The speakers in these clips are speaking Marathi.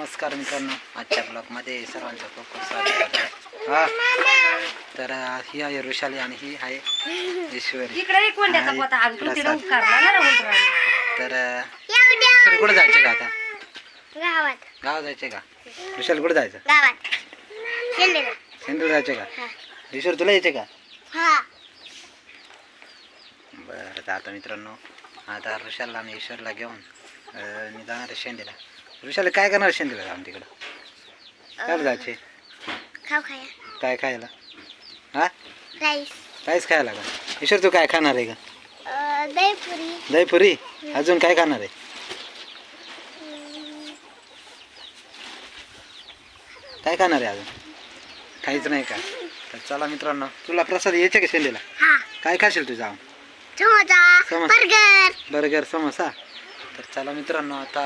नमस्कार मित्रांनो. आजच्या ब्लॉगमध्ये सर्वांचं खूप खूप स्वागत आहे. हा. तर ही आहे ऋषाली आणि ही आहे ईश्वरी. तर कुठं जायचे का आता? गावात. गाव जायचे का? ऋषाली कुठं जायचं? सेंदूर जायचे का? ईश्वर तुला यायचे का? हा. बरं आता मित्रांनो आता ऋषाला आणि ईश्वरला घेऊन मी जाणार आहे शेंडीला. ऋषाला काय करणार शेंडीला जाऊन तिकडं? काय जायचे खाऊ खाया. काय खायला? हा? राईस. काहीच खायला का? ईश्वर तू काय खाणार आहे का? दहीपुरी. दहीपुरी? अजून काय खाणार आहे? काय खाणार आहे अजून? काहीच नाही का? तर चला मित्रांनो तुला प्रसाद यायचे का शेंडीला काय खाशील तू जाऊन? समोसा. समोसा. बर्गर. बर्गर समोसा. तर चला मित्रांनो आता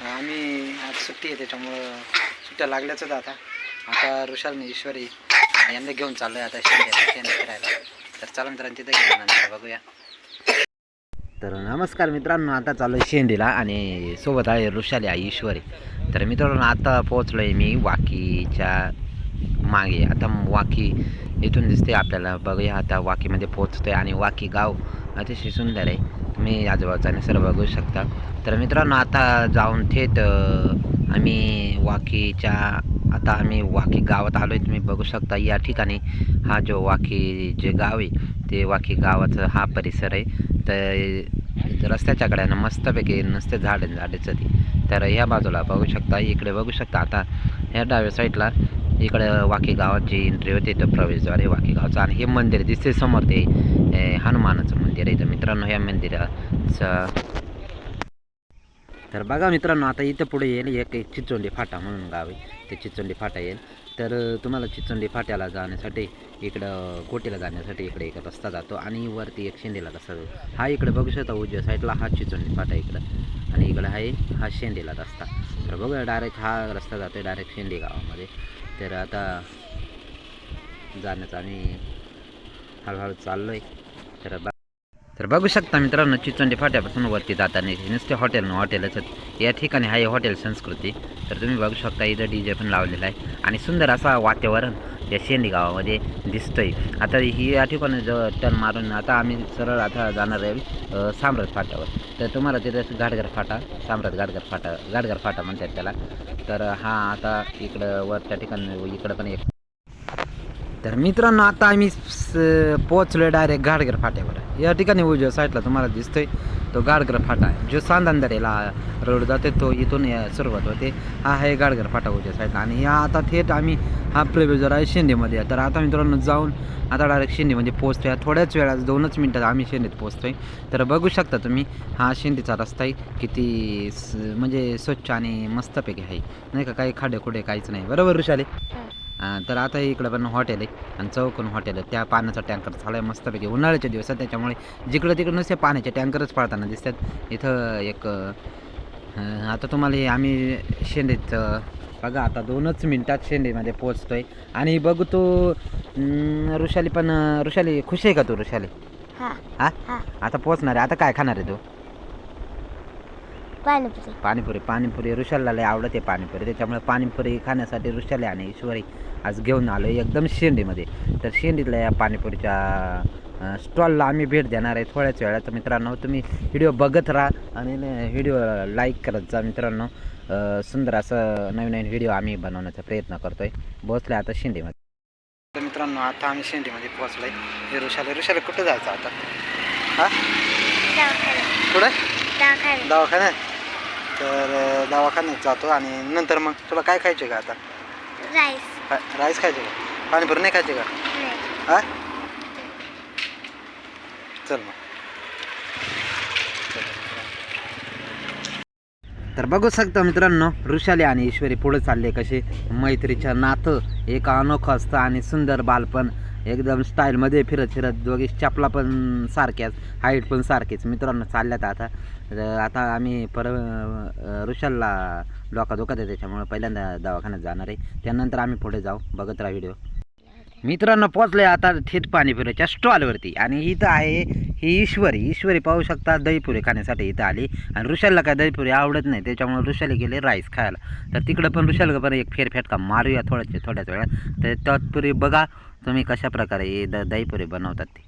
आम्ही आज सुट्टी आहे त्याच्यामुळं सुट्ट्या लागल्याच होत्या आता. आता ऋषाल ईश्वरी यांना घेऊन चाललोय आता शेंड्याला शेंड फिरायला. तर चला मित्रांनो तिथे नंतर बघूया. तर नमस्कार मित्रांनो आता चालू आहे शेंडीला आणि सोबत आहे ऋषाली आई ईश्वरी. तर मित्रांनो आता पोहोचलो आहे मी वाकीच्या मागे. आता वाकी इथून दिसते आपल्याला. बघूया आता वाकीमध्ये पोहोचतोय आणि वाकी गाव अतिशय सुंदर आहे. तुम्ही आजूबाजूचा निसर्ग बघू शकता. तर मित्रांनो आता जाऊन थेट आम्ही वाकीच्या आता आम्ही वाकी गावात आलो आहे तुम्ही बघू शकता या ठिकाणी हा जो वाकी जे गाव आहे ते वाकी गावाचा हा परिसर आहे. तर रस्त्याच्या कड्यानं मस्तपैकी नसते झाड झाडेच ती तर ह्या बाजूला बघू शकता इकडे बघू शकता आता ह्या डाव्या साईडला इकडे वाकी गावाची एंट्री होते तर प्रवेशद्वार आहे वाकी गावचं. आणि हे मंदिर दिसते समोर ते हनुमानाचं मंदिर. मित्रांनो ह्या मंदिराचं. तर बघा मित्रांनो आता इथं पुढे येईल एक एक चिचोंडी फाटा म्हणून गाव आहे. ते चिचोंडी फाटा येईल. तर तुम्हाला चिचोंडी फाट्याला जाण्यासाठी इकडं कोटीला जाण्यासाठी इकडे एक रस्ता जातो आणि वरती एक शेंडेला रस्ता जातो. हा इकडे बघू शकता उजव्या साईडला हा चिचोंडी फाटा इकडं. आणि इकडं आहे हा शेंडेला रस्ता. तर बघूया डायरेक्ट हा रस्ता जातो डायरेक्ट शेंडे गावामध्ये. तर आता जाण्याचा आम्ही हळूहळू चाललो आहे तर तर बघू शकता मित्रांनो चिचोंडी फाट्यापासून वरती जाताना इथे नुसते हॉटेल न हॉटेलच या ठिकाणी आहे हॉटेल संस्कृती. तर तुम्ही बघू शकता इथं डी जे पण लावलेला आहे. आणि सुंदर असा वातावरण या शेंडी गावामध्ये दिसतंय. आता ही या ठिकाणी जवळ टर्न मारून आता आम्ही सरळ आता जाणार आहे साम्राज फाट्यावर. तर तुम्हाला तिथे गाडगर फाटा साम्राट गाडगर फाटा गाडगर फाटा म्हणतात त्याला. तर हा आता इकडं वर त्या ठिकाणी इकडं पण एक तर मित्रांनो आता आम्ही स- आहे डायरेक्ट गाडगर फाट्यावर. या ठिकाणी उजव्या साईडला तुम्हाला दिसतोय तो गाडगर फाटा आहे. जो सांदांदरेला रोड जाते तो इथून या सुरुवात होते. हा आहे गाडगर फाटा उजव्या साईडला आणि या आता थेट आम्ही हा प्रवेशद्वार आहे शेंडीमध्ये तर आता मित्रांनो जाऊन आता डायरेक्ट शेंडीमध्ये पोहोचतोय. थोड्याच वेळात दोनच मिनटात आम्ही शेंडीत आहे तर बघू शकता तुम्ही हा शेंडीचा रस्ता आहे. किती स- म्हणजे स्वच्छ आणि मस्तपैकी आहे. नाही का काही खाडे खुडे काहीच नाही. बरोबर ऋषाले? तर आता इकडं पण हॉटेल आहे आणि चौकून हॉटेल आहे. त्या पाण्याचा टँकर झाला आहे मस्तपैकी. उन्हाळ्याचे दिवस आहेत त्याच्यामुळे जिकडं तिकडं नुसते पाण्याचे टँकरच पडताना दिसतात. इथं एक आता तुम्हाला आम्ही शेंडीत बघा आता दोनच मिनटात शेंडीमध्ये पोचतो आहे आणि बघू तो ऋषाली पण ऋषाली खुश आहे का तू ऋषाली? हा. आता पोचणार आहे. आता काय खाणार आहे तू? पाणीपुरी. पाणीपुरी पाणीपुरी ऋषाला लय आवडते पाणीपुरी त्याच्यामुळे पाणीपुरी खाण्यासाठी ऋषाले आणि ईश्वरी आज घेऊन आलो एकदम शेंडीमध्ये तर शेंडीतल्या या पाणीपुरीच्या स्टॉलला आम्ही भेट देणार आहे थोड्याच वेळात. तर मित्रांनो तुम्ही व्हिडिओ बघत राहा आणि व्हिडिओ लाईक करत जा मित्रांनो. सुंदर असं नवीन नवीन व्हिडिओ आम्ही बनवण्याचा प्रयत्न करतोय. पोहोचले आता शेंडीमध्ये तर मित्रांनो आता आम्ही शेंडीमध्ये पोहोचलोय. हे ऋषाले ऋषाले कुठं जायचं आता? हा? कुठं? दवाखान्यात? तर दवाखान्यात जातो आणि नंतर मग तुला काय खायचे का आता? राईस. राईस खायचे का? पाणीपुरी नाही खायचे का? नाही. हा? चल मग. तर बघू शकता मित्रांनो ऋषाली आणि ईश्वरी पुढे चालले कसे? मैत्रीचं नातं एक अनोखं असतं आणि सुंदर बालपण एकदम स्टाईलमध्ये फिरत फिरत दोघी चपला पण सारख्याच हाईट पण सारखीच मित्रांनो चालल्यात आता. तर आता आम्ही पर ऋषलला ऋषालला डोका धोका आहे त्याच्यामुळे पहिल्यांदा दवाखान्यात जाणार आहे. त्यानंतर आम्ही पुढे जाऊ बघत राहा व्हिडिओ मित्रांनो पोचले आता थेट पाणीपुरीच्या स्टॉलवरती आणि इथं आहे ही ईश्वरी. ईश्वरी पाहू शकता दहीपुरी खाण्यासाठी इथं आली. आणि ऋषलला काय दहीपुरी आवडत नाही त्याच्यामुळे ऋषाला गेले राईस खायला. तर तिकडं पण ऋषाला पण एक फेरफेटका मारूया थोड्याच थोड्याच वेळात. तर तत्पुरी बघा. तुम्ही कशा प्रकारे ही द दहीपुरी बनवतात ती?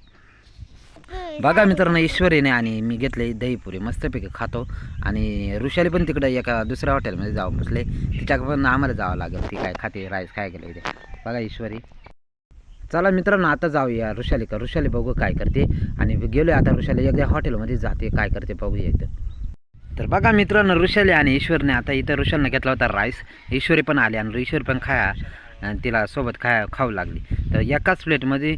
बघा मित्रांनो ईश्वरीने आणि मी घेतले दहीपुरी मस्तपैकी खातो. आणि ऋषाली पण तिकडं एका दुसऱ्या हॉटेलमध्ये जाऊन बसले. तिच्या पण आम्हाला जावं लागेल ती काय खाते राईस काय गेलं इथे. बघा ईश्वरी. चला मित्रांनो आता जाऊया ऋषाली का ऋषाली बघू काय करते आणि गेलो आता ऋषाली एकदा हॉटेलमध्ये जाते काय करते बघूया इथं. तर बघा मित्रांनो ऋषाली आणि ईश्वरने आता इथं ऋषालनं घेतला होता राईस. ईश्वरी पण आली आणि ईश्वरी पण खाया आणि तिला सोबत खा खाऊ लागली. तर एकाच प्लेटमध्ये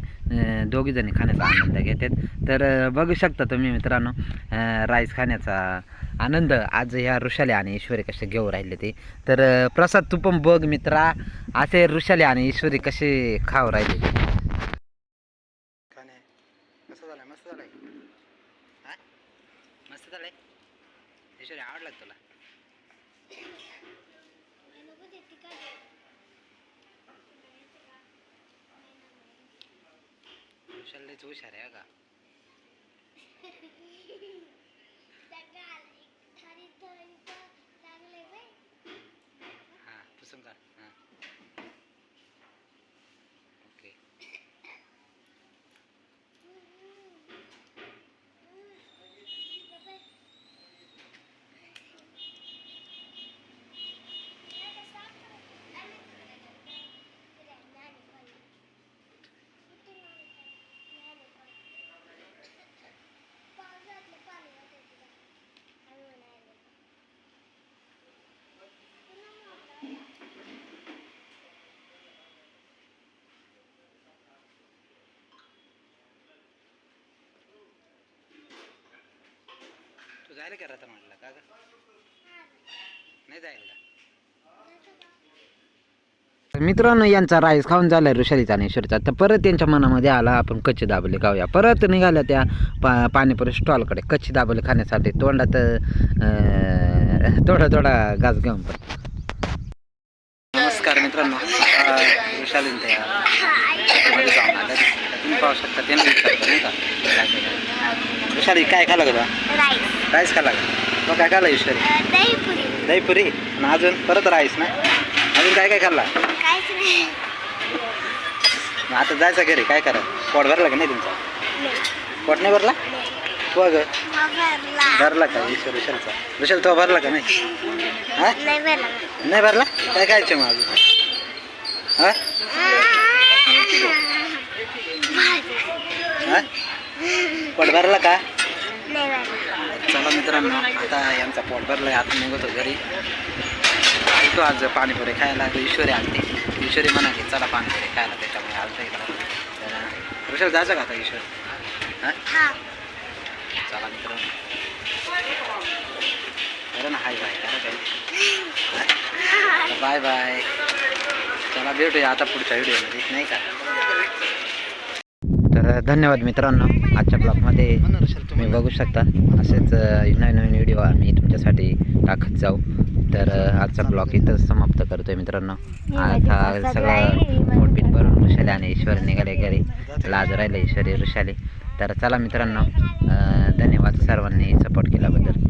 दोघीजणी खाण्याचा आनंद घेतात. तर बघू शकता तुम्ही मित्रांनो राईस खाण्याचा आनंद आज ह्या ऋषाली आणि ईश्वरी कसे घेऊ राहिले ते. तर प्रसाद तू पण बघ मित्रा असे ऋषाली आणि ईश्वरी कसे खाऊ राहिले कसं झालं मस्त झालंय मस्त झालंय ईश्वरी आवडला तुला ऋषालीच हुशार आहे का हां पुसून काढ हां ओके तू जायला का म्हटलं का ग? नाही जायला. मित्रांनो यांचा राईस खाऊन झाला ऋषालीचा आणि ईश्वरीचा तर परत त्यांच्या मनामध्ये आला आपण कच्चे दाबले खाऊया. परत निघाल्या त्या पा पाणीपुरी स्टॉलकडे कच्ची दाबले खाण्यासाठी. तोंडात थोडा थोडा गाज घेऊन पण. मित्रांनो आल्या तुम्ही पाहू शकता नाही का? काय खाल्लं का राईस खाल्ला का तो काय खाल्ला ईश्वरी दहीपुरी. आणि अजून परत राईस ना? अजून काय काय खाल्ला? मग आता जायचं घरी काय करा? पोट भरला का नाही तुमचा? पोट नाही भरला? तू अगं भरला. भरला का? ईश्वर विशालचा. विशाल तो भरला का नाही? नाही भरला. नाही भरला? काय खायचं मग अजून? पोट भरला का? नाही भरला चला मित्रांनो आता यांचा पोट भरलाय आता निघतो घरी. तो आज पाणीपुरी खायला तर ईश्वरी आणते ईश्वरी म्हणाली चला पाणीपुरी खायला त्याच्यामुळे इकडं. तर ऋषभ जायचं का आता ईश्वर? हां? चला मित्रांनो. बरं ना हाय बाय करा बाय बाय. चला भेटूया आता पुढच्या व्हिडिओमध्ये नाही का? तर धन्यवाद मित्रांनो आजच्या ब्लॉगमध्ये तुम्ही बघू शकता. असेच नवीन नवीन व्हिडिओ आम्ही तुमच्यासाठी टाकत जाऊ. तर आजचा ब्लॉग इथं समाप्त करतोय मित्रांनो. आता सगळं मोठपीठ भरून ऋषाले आणि ईश्वर निघाले घरी. लाज राहिले ईश्वरी ऋषाले. तर चला मित्रांनो धन्यवाद सर्वांनी सपोर्ट केल्याबद्दल.